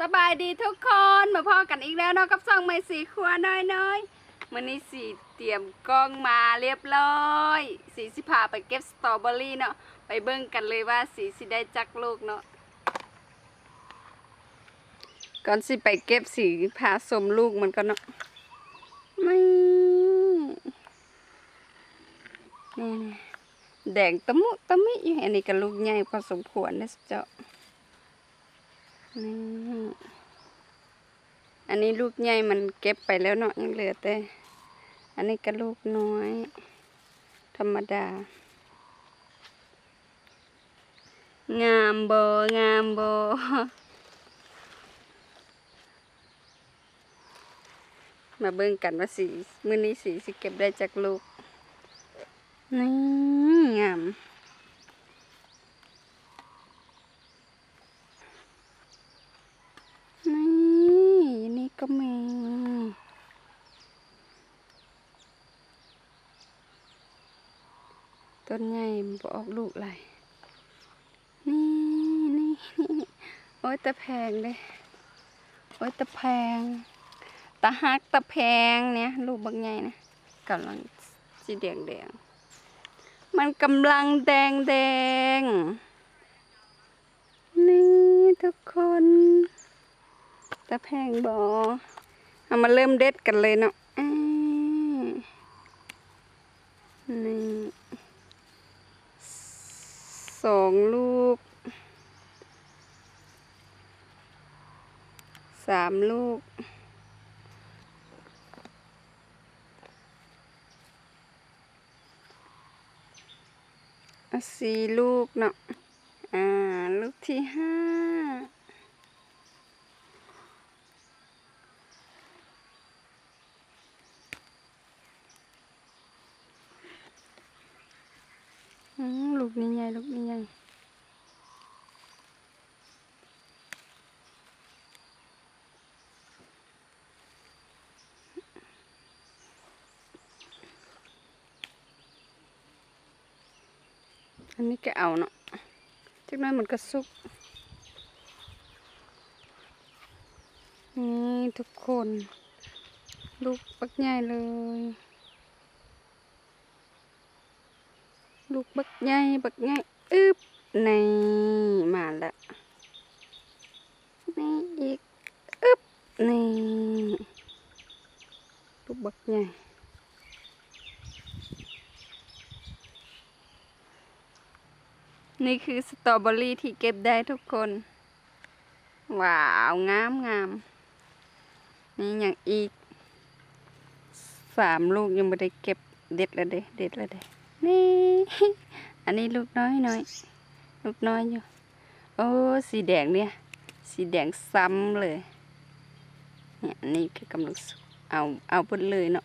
สบายดีทุกคนมาพ่อกันอีกแล้วเนาะกับซองไม้สีครัวน้อยๆมันนี้สีเตรียมกล้องมาเรียบร้อยสีสิพาไปเก็บสตรอเบอรี่เนาะไปเบิ่งกันเลยว่าสีสิได้จักลูกเนาะก่อนสิไปเก็บสีพาสมลูกมันก็เนาะไม่นี่แดงตะมุตะมิอยู่อันนี้ก็ลูกใหญ่พอสมควรนะเจ้า นี่อันนี้ลูกใหญ่มันเก็บไปแล้วเนาะยังเหลือแต่ อันนี้ก็ลูกน้อย ธรรมดา งามโบงามโบมาเบิ่งกันว่าสี มื้อนี้สีสิเก็บได้จากลูกนี่งามนี่นี่ก็มี ต้นใหญ่บ่ออกลูกเลนี่นี่นี่โอ้ยตะแพงเลยโอ้ยตะแพงตะฮักตะแพงเนี่ยลูกบางใหญ่นะกำลังสีแดงแดงมันกำลังแดงแดงนี่ทุกคนตะแพงบอเอามาเริ่มเด็ดกันเลยเนาะนี่ สองลูกสามลูกสี่ลูกเนาะอ่า ลูกที่ห้า อืม ลูกนี่ใหญ่ลูกนี่ใหญ่อันนี้แกเอาเนาะจักน้อยมันก็สุก นี่ทุกคน ลูกปักใหญ่เลย ลูกบักใหญ่บักใหญ่อึบนี่มาแล้วนี่อีกอึบนี่ลูกบักใหญ่นี่คือสตรอเบอรี่ที่เก็บได้ทุกคน ว้าว งามงามนี่อย่างอีกสามลูกยังไม่ได้เก็บเด็ดแล้วเด้เด็ดแล้วเด้ นี่ อันนี้ลูกน้อยน้อยลูกน้อยอยู่ โอ้สีแดงเนี่ย สีแดงซ้ำเลยเนี่ยอันนี่คือกำลังสุกเอาเอาเพิ่นเลยเนาะ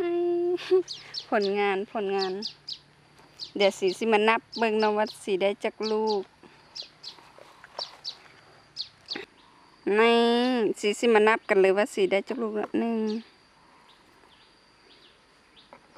นี่ผลงานผลงาน เดี๋ยวสีสิมานับเบิ่งนะว่าสีได้จากลูกนี่สีสิมานับกันเลยว่าสีได้จากลูกละหนึ่ง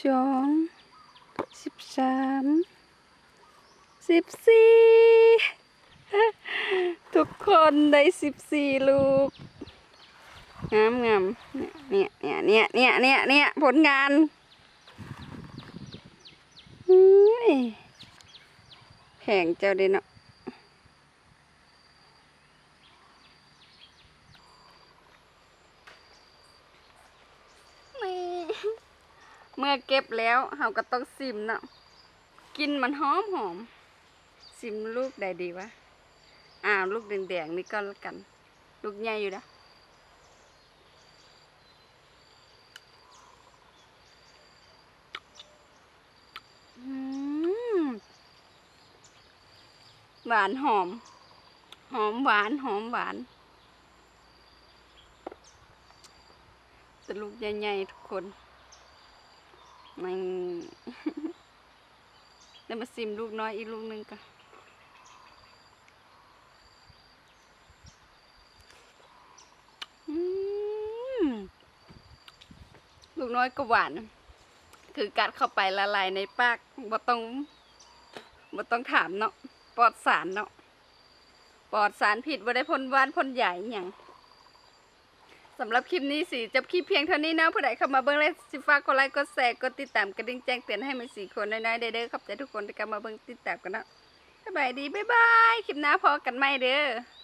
สิบสองสิบสามสิบสี่ทุกคนได้สิบสี่ลูก งามงามเนี่ยเนี่ยเนี่ยเนี่ยเนี่ยเนี่ยผลงานอุ้ยแผงเจ้าเดเนาะนี่ เมื่อเก็บแล้วเราก็ต้องซิมเนาะกินมันหอมหอมซิมลูกใดดีวะอ่าลูกแดงๆนี่ก็แล้วกัน ลูกใหญ่อยู่นะหวานหอม หอมหวานหอมหวานแต่ลูกใหญ่ๆทุกคน นแล้วมาซิมลูกน้อยอีกลูกนึงกันลูกน้อยก็หวาน คือกัดเข้าไปละลายในปากบ่ต้องบ่ต้องถามเนาะปลอดสารเนาะปลอดสารผิดบ่ได้พ่นหวานพ่นใหญ่อย่าง สำหรับคลิปนี้สิจบคลิปเพียงเท่านี้นะผู้ใดเข้ามาเบิ้งแลยสิฟ้ากดไลค์กดแชร์กดติดตามกระดิ่งแจ้งเตือนให้มันสี่คนน้อยๆเด้อๆขอบใจทุกคนที่เข้ามาเบิ้งติดตามกันนะสบายดีบ๊ายบายคลิปหน้าพอกันใหม่เด้อ